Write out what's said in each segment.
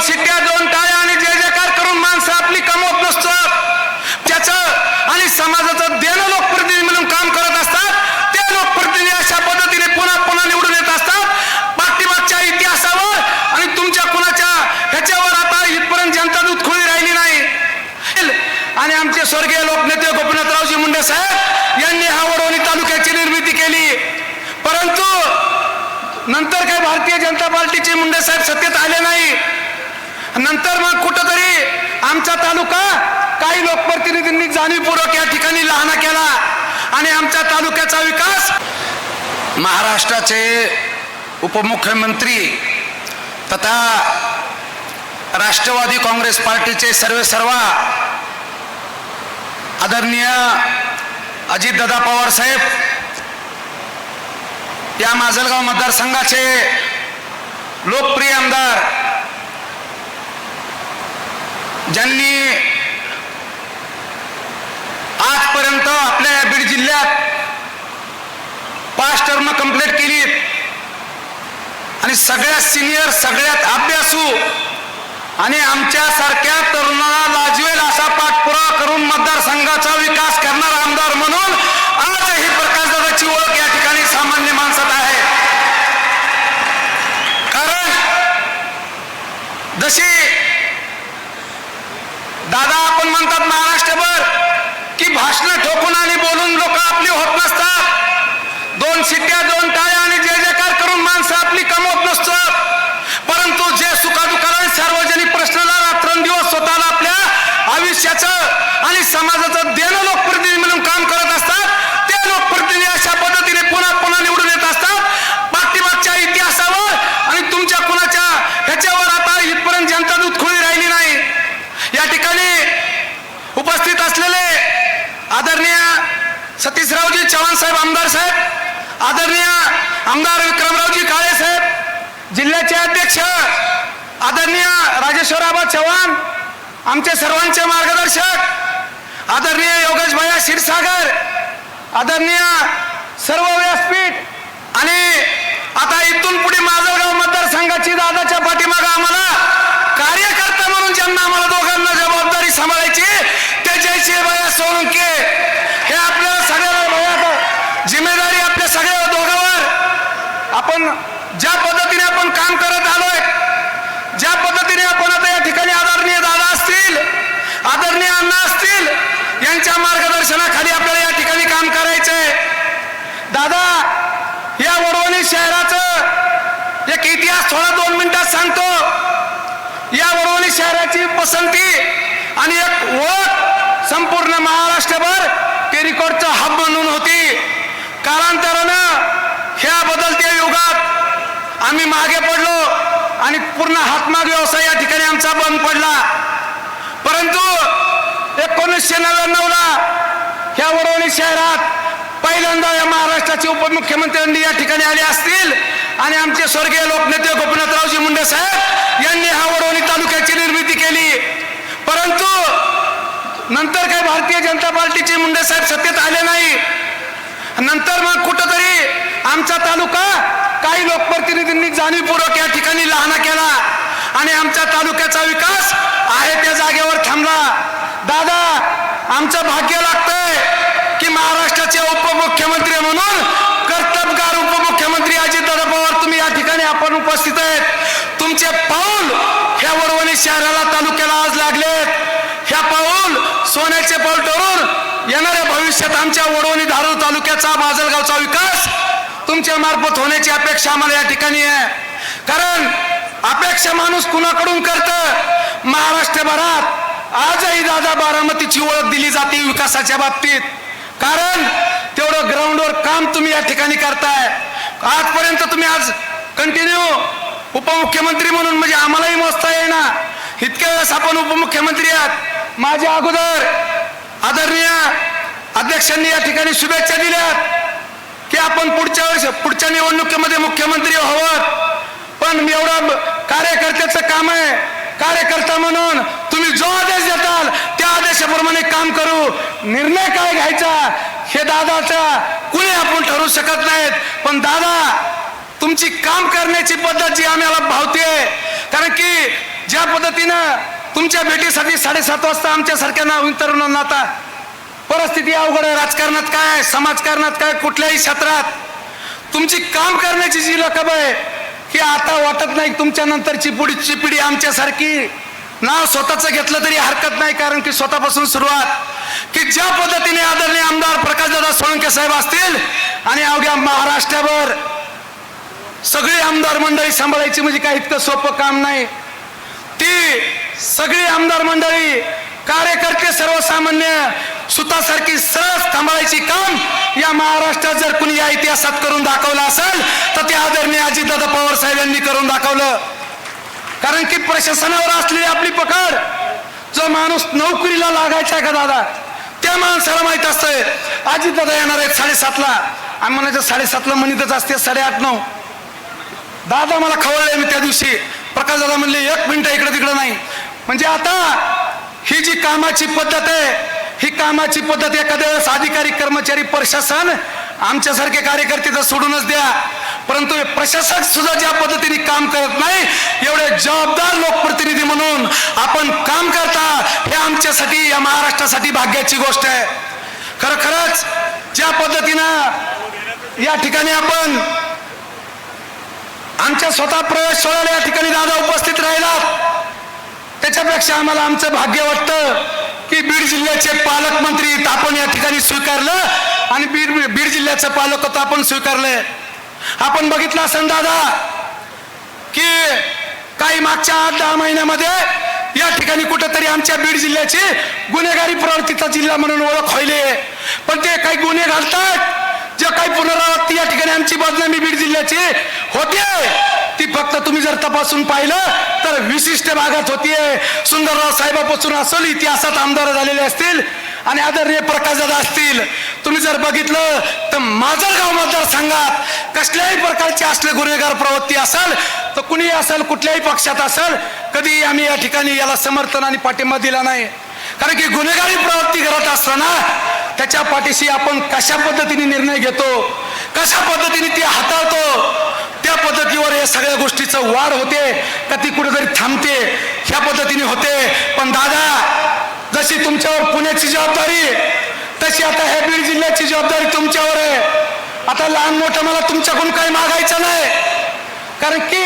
दोन शिट्ट्या दोन टाळ्या आणि जय जयकार करून माणसं आपली कमवत नसतं त्याचं आणि समाजाचं देणं लोकप्रतिनिधी म्हणून काम करत असतात ते लोकप्रतिनिधी अशा पद्धतीने पुन्हा पुन्हा निवडून येत असतात. पाठीमागच्या इतिहासावर आणि तुमच्या कुणाच्या ह्याच्यावर आता इथपर्यंत जनता दुधखोळी राहिली नाही. आणि आमचे स्वर्गीय लोकनेते गोपीनाथरावजी मुंडे साहेब यांनी हा वडवणी तालुक्याची निर्मिती केली. परंतु नंतर काय भारतीय जनता पार्टीचे मुंडे साहेब सत्तेत आले नाही. नंतर मग कुठंतरी आमचा तालुका काही लोकप्रतिनिधींनी जाणीवपूर्वक या ठिकाणी लहाना केला. आणि आमच्या तालुक्याचा विकास महाराष्ट्राचे उपमुख्यमंत्री तथा राष्ट्रवादी काँग्रेस पार्टीचे सर्वे सर्वा आदरणीय अजितदादा पवार साहेब या माजलगाव मतदारसंघाचे लोकप्रिय आमदार ज्यांनी आजपर्यंत आपल्या या बीड जिल्ह्यात पाच टर्म कंप्लीट केली आणि सगळ्यात सिनियर सगळ्यात अभ्यासू आणि आमच्यासारख्या तरुणाला लाजवेल असा पाठपुरावा करून मतदारसंघाचा विकास करणारा आमदार म्हणून आजही प्रकाशदादाची ओळख या ठिकाणी सामान्य माणसात आहे. कारण जशी दादा आपण म्हणतात महाराष्ट्रभर की भाषणं ठोकून आणि बोलून लोक आपली होत नसतात दोन शिट्ट्या दोन टाळ्या आणि जय जयकार करून माणसं आपली कमवत नसतात. परंतु जे सुखादुखाला सार्वजनिक प्रश्नाला रात्रंदिवस स्वतःला आपल्या आयुष्याचं आणि समाजाचं देणं लोकप्रतिनिधी म्हणून काम करत असतात ते लोकप्रतिनिधी अशा पद्धतीने पुन्हा पुन्हा निवडून येत असतात. पाठीमागच्या इतिहासावर आणि तुमच्या कुणाच्या ह्याच्यावर आता इथपर्यंत जनता खोली राहिली नाही. या ठिकाणी उपस्थित असलेले आदरणीय सतीशरावजी चव्हाण साहेब आमदार साहेब आदरणीय आमदार विक्रमरावजी काळे साहेब जिल्ह्याचे अध्यक्ष आदरणीय राजेश्वराबा चव्हाण आमचे सर्वांचे मार्गदर्शक आदरणीय योगेश भैया क्षीरसागर आदरणीय सर्व व्यासपीठ आणि आता इथून पुढे माजलगाव मतदारसंघाची दादाच्या पाठीमागं आम्हाला कार्यकर्ता म्हणून ज्यांना आम्हाला दोघांना जबाबदारी सांभाळायची ते जयश्री भैया सोळंके हे आपल्या सगळ्या भैया जिम्मेदारी आपल्या सगळ्या दोघांवर आपण ज्या पद्धतीने आपण काम करत आलोय ज्या पद्धतीने आपण आता या ठिकाणी आदरणीय दादा असतील आदरणीय अण्णा असतील यांच्या मार्गदर्शनाखाली आपल्याला या ठिकाणी काम करायचंय. दादा या वडवणी शहराचं एक इतिहास थोडा दोन मिनिटात सांगतो. या वडवणी शहराची पसंती आणि एक ओळख संपूर्ण महाराष्ट्रभर टेरिकॉटचा हब म्हणून होती. कालांतरानं ह्या बदल युगात आम्ही मागे पडलो आणि पूर्ण हातमाग व्यवसाय या ठिकाणी आमचा बंद पडला. परंतु एकोणीसशे नव्याण्णवला ह्या वडवणी शहरात पहिल्यांदा या महाराष्ट्राचे उपमुख्यमंत्र्यांनी या ठिकाणी आले असतील आणि आमचे स्वर्गीय लोकनेते गोपीनाथरावजी मुंडे साहेब यांनी हा वडवणी तालुक्याची निर्मिती केली. परंतु नंतर काही भारतीय जनता पार्टीचे मुंडे साहेब सत्तेत आले नाही. नंतर मग कुठंतरी आमचा तालुका काही लोकप्रतिनिधींनी जाणीवपूर्वक या ठिकाणी लहाना केला. आणि आमच्या तालुक्याचा विकास आहे त्या जागेवर थांबला. दादा आमचं भाग्य लागतंय की महाराष्ट्राचे उपमुख्यमंत्री म्हणून कर्तबगार उपमुख्यमंत्री अजितदादा पवार तुम्ही या ठिकाणी आपण उपस्थित आहेत. तुमचे पाऊल ह्या वरवणी शहराला तालुक्याला आज लागलेत. ह्या पाऊल सोन्याचे पाऊल ठरून येणाऱ्या भविष्यात आमच्या वडवणी धारूर तालुक्याचा माजलगावचा विकास तुमच्या मार्फत होण्याची अपेक्षा आम्हाला या ठिकाणी आहे. कारण अपेक्षा माणूस कुणाकडून करत? महाराष्ट्रभरात आजही दादा बारामतीची ओळख दिली जाते विकासाच्या बाबतीत. कारण तेवढं ग्राउंडवर काम तुम्ही या ठिकाणी करताय. आजपर्यंत तुम्ही आज कंटिन्यू उपमुख्यमंत्री म्हणून म्हणजे आम्हालाही मोजता येईना. इतक्या वेळेस आपण उपमुख्यमंत्री आहात. माझ्या अगोदर आदरणीय अध्यक्षांनी या ठिकाणी शुभेच्छा दिल्यात. की आपण पुढच्या वर्ष पुढच्या निवडणुकीमध्ये मुख्यमंत्री व्हावं पण एवढा कार्यकर्त्याचं काम आहे. कार्यकर्ता म्हणून तुम्ही जो आदेश देताल त्या आदेशाप्रमाणे काम करू. निर्णय काय घ्यायचा हे दादाचा कुणी आपण ठरवू शकत नाहीत. पण दादा तुमची काम करण्याची पद्धत जी आम्हाला भावते कारण की ज्या पद्धतीनं तुमच्या भेटीसाठी साडेसात वाजता आमच्यासारख्या ना तरुणांना आता परिस्थिती अवघड आहे. राजकारणात काय समाजकारणात काय? कुठल्याही क्षेत्रात. तुमची काम करण्याची जी रकम आहे की आता वाटत नाही तुमच्या नंतरची पुढची पिढी आमच्यासारखी. नाव स्वतःच घेतलं तरी हरकत नाही कारण की स्वतःपासून सुरुवात. की ज्या पद्धतीने आदरणीय आमदार प्रकाशदादा सोळंके साहेब असतील आणि अवघ्या महाराष्ट्रावर सगळी आमदार मंडळी सांभाळायची म्हणजे काही इतकं सोपं काम नाही. ती सगळी आमदार मंडळी कार्यकर्ते सर्वसामान्य सुतासारखी सहज थांबायची काम या महाराष्ट्रात जर कुणी या इतिहासात करून दाखवलं असेल तर ते आदरणीय अजितदादा पवार साहेब यांनी करून दाखवलं. कारण की प्रशासनावर असलेली आपली पकड जो माणूस नोकरीला लागायचा आहे का दादा त्या माणसाला माहीत असतंय. अजितदादा येणार आहेत साडेसातला. आम्ही म्हणायचं साडेसातला म्हणतच असते साडेआठ नऊ. दादा मला खवळले मी त्या दिवशी. प्रकाश दादा म्हणले एक मिनिट इकडं तिकडं नाही. म्हणजे आता ही जी कामाची पद्धत आहे ही कामाची पद्धत एखाद्या वेळेस अधिकारी कर्मचारी प्रशासन आमच्यासारखे कार्यकर्ते तर सोडूनच द्या. परंतु प्रशासक सुद्धा ज्या पद्धतीने काम करत नाही एवढे जबाबदार लोकप्रतिनिधी म्हणून आपण काम करता हे आमच्यासाठी या महाराष्ट्रासाठी भाग्याची गोष्ट आहे. खरखरच खरंच ज्या पद्धतीनं या ठिकाणी आपण आमच्या स्वतः प्रवेश सोहळ्याला या ठिकाणी दादा उपस्थित राहिलात त्याच्यापेक्षा आम्हाला आमचं भाग्य वाटतं. की बीड जिल्ह्याचे पालकमंत्री आपण या ठिकाणी स्वीकारलं आणि बीड बीड जिल्ह्याचं पालकत्व आपण स्वीकारलंय आपण बघितलं असेल दादा की काही मागच्या आठ दहा महिन्यामध्ये या ठिकाणी कुठेतरी आमच्या बीड जिल्ह्याची गुन्हेगारी प्रवृत्तीचा जिल्हा म्हणून ओळख व्हायले. पण ते काही गुन्हे घालतात. ज्या काही पुनरावृत्ती या ठिकाणी आमची बदनामी बीड जिल्ह्याची. होते. ती फक्त तुम्ही जर तपासून पाहिलं तर विशिष्ट भागात होतीये. सुंदरराव साहेबापासून असेल इतिहासात आमदार झालेले असतील आणि आदरणीय प्रकाशदादा असतील. तुम्ही जर बघितलं तर माजलगाव मतदारसंघात कसल्याही प्रकारची असले गुन्हेगार प्रवृत्ती असेल तर कुणीही असेल कुठल्याही पक्षात असेल कधी आम्ही या ठिकाणी याला समर्थन आणि पाठिंबा दिला नाही. कारण की गुन्हेगारी प्रवृत्ती करत असताना त्याच्या पाठीशी आपण कशा पद्धतीने निर्णय घेतो कशा पद्धतीने ती हाताळतो त्या पद्धतीवर या सगळ्या गोष्टीचं वाढ होते का ती कुठेतरी थांबते ह्या पद्धतीने होते. पण दादा जशी तुमच्यावर पुण्याची जबाबदारी तशी आता ह्या बीड जिल्ह्याची जबाबदारी तुमच्यावर आहे. आता लहान मोठं मला तुमच्याकडून काही मागायचं नाही. कारण की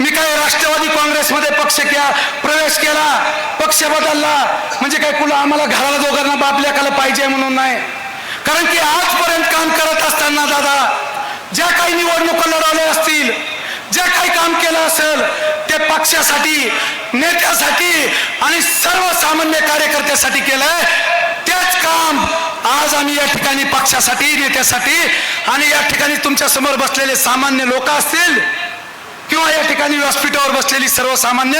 मी काय राष्ट्रवादी काँग्रेसमध्ये पक्ष केला प्रवेश केला पक्ष बदलला म्हणजे काय कुला आम्हाला घराला दोघांना बापल्याकाला पाहिजे म्हणून नाही. कारण की आजपर्यंत काम करत असताना दादा ज्या काही निवडणुका लढवल्या असतील जे काही काम केलं असेल ते पक्षासाठी नेत्यासाठी आणि सर्वसामान्य कार्यकर्त्यासाठी केलंय. तेच काम आज आम्ही या ठिकाणी पक्षासाठी नेत्यासाठी आणि या ठिकाणी तुमच्यासमोर बसलेले सामान्य लोक असतील किंवा या ठिकाणी व्यासपीठावर बसलेली सर्वसामान्य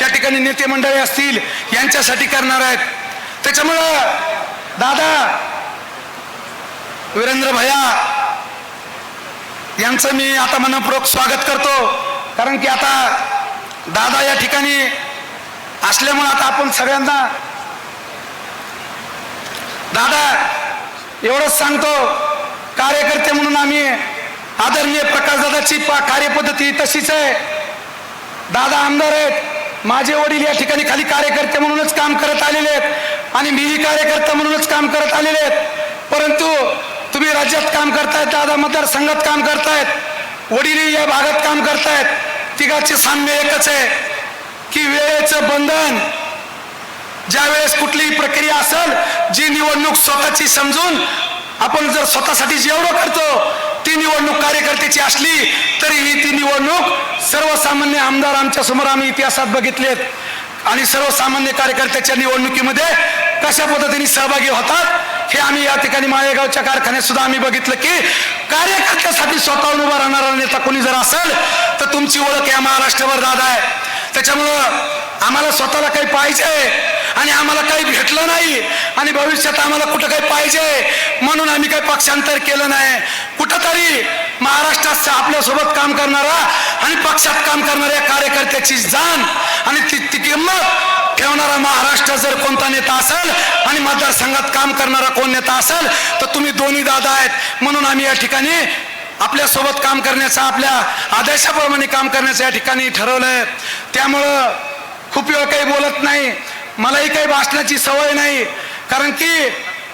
या ठिकाणी नेते मंडळी असतील यांच्यासाठी करणार आहेत. त्याच्यामुळं दादा वीरेंद्र भैया यांचं मी आता मनपूर्वक स्वागत करतो. कारण की आता दादा या ठिकाणी असल्यामुळे आता आपण सगळ्यांना दादा एवढंच सांगतो. कार्यकर्ते म्हणून आम्ही आदरणीय प्रकाशदादाची पा कार्यपद्धती तशीच आहे. दादा आमदार आहेत. माझे वडील या ठिकाणी खाली कार्यकर्ते म्हणूनच काम करत आलेले आहेत आणि मीही कार्यकर्ता म्हणूनच काम करत आलेले आहेत. परंतु तुम्ही राज्यात काम करतायत दादा मतदारसंघात काम करतायत वडील या भागात काम करतायत तिघाचे साम्य एकच आहे की वेळेचं बंधन ज्या वेळेस कुठलीही प्रक्रिया असेल जी निवडणूक स्वतःची समजून आपण जर स्वतःसाठी जेवढं करतो ती निवडणूक कार्यकर्त्याची असली तरीही ती निवडणूक सर्वसामान्य आमदार आमच्यासमोर आम्ही इतिहासात बघितलेत आणि सर्वसामान्य कार्यकर्त्याच्या निवडणुकीमध्ये कशा पद्धतीने सहभागी होतात हे आम्ही या ठिकाणी माळेगावच्या कारखान्यात सुद्धा आम्ही बघितलं की कार्यकर्त्यासाठी स्वतःहून उभा राहणारा नेता कोणी जर असेल तर तुमची ओळख या महाराष्ट्रावर दादा आहे. त्याच्यामुळं आम्हाला स्वतःला काही पाहिजे आणि आम्हाला काही भेटलं नाही. आणि भविष्यात आम्हाला कुठं काही पाहिजे? म्हणून आम्ही काही पक्षांतर केलं नाही. कुठंतरी महाराष्ट्रात आपल्यासोबत काम करणारा आणि पक्षात काम करणाऱ्या कार्यकर्त्याची जाण आणि ती ती किंमत ठेवणारा महाराष्ट्र जर कोणता नेता असेल आणि मतदारसंघात काम करणारा कोण नेता असेल तर तुम्ही दोन्ही दादा आहेत. म्हणून आम्ही या ठिकाणी आपल्यासोबत काम करण्याचा आपल्या आदेशाप्रमाणे काम करण्याचं या ठिकाणी ठरवलं आहे त्यामुळं खूप वेळ काही बोलत नाही. मलाही काही भाषणाची सवय नाही. कारण की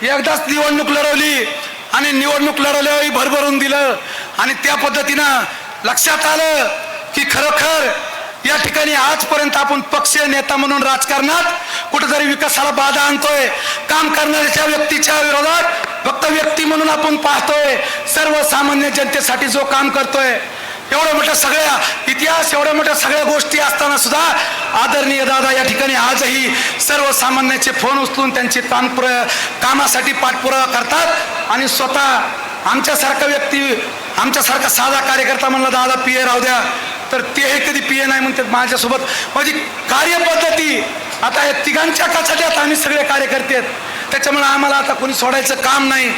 एकदाच निवडणूक लढवली आणि निवडणूक लढवल्यावरही भरभरून दिलं. आणि त्या पद्धतीनं लक्षात आलं की खरोखर या ठिकाणी आजपर्यंत आपण पक्षीय नेता म्हणून राजकारणात कुठेतरी विकासाला बाधा आणतोय. काम करणाऱ्याच्या व्यक्तीच्या विरोधात फक्त व्यक्ती म्हणून आपण पाहतोय. सर्वसामान्य जनतेसाठी जो काम करतोय एवढ्या मोठ्या सगळ्या इतिहास एवढ्या मोठ्या सगळ्या गोष्टी असताना सुद्धा आदरणीय दादा या ठिकाणी आजही सर्वसामान्यांचे फोन उचलून त्यांचे तानपुर कामासाठी पाठपुरावा करतात आणि स्वतः आमच्यासारखा व्यक्ती आमच्यासारखा साधा कार्यकर्ता म्हणला दादा पी ए राहू द्या. तर तेही कधी पी ए नाही म्हणतात माझ्यासोबत. माझी कार्यपद्धती आता या तिघांच्या कचाट्यात आम्ही सगळे कार्यकर्ते आहेत. त्याच्यामुळं आम्हाला आता कोणी सोडायचं काम नाही.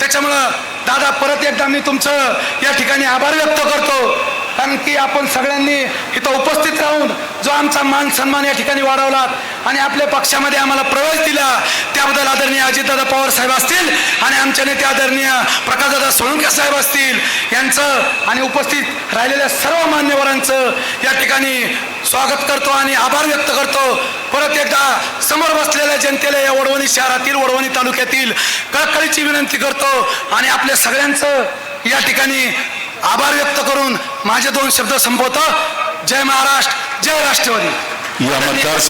त्याच्यामुळं दादा परत एकदा मी तुमचं या ठिकाणी आभार व्यक्त करतो. कारण की आपण सगळ्यांनी इथं उपस्थित राहून जो आमचा मान सन्मान या ठिकाणी वाढवला आणि आपल्या पक्षामध्ये आम्हाला प्रवेश दिला त्याबद्दल आदरणीय अजितदादा पवार साहेब असतील आणि आमच्या नेते आदरणीय प्रकाशदादा सोळंके साहेब असतील यांचं आणि उपस्थित राहिलेल्या सर्व मान्यवरांचं या ठिकाणी स्वागत करतो आणि आभार व्यक्त करतो. परत एकदा समोर बसलेल्या जनतेला या वडवणी शहरातील वडवणी तालुक्यातील कळकळीची विनंती करतो आणि आपल्या सगळ्यांचं या ठिकाणी आभार व्यक्त करून माझे दोन शब्द संपवतो. जय महाराष्ट्र जय राष्ट्रवादी.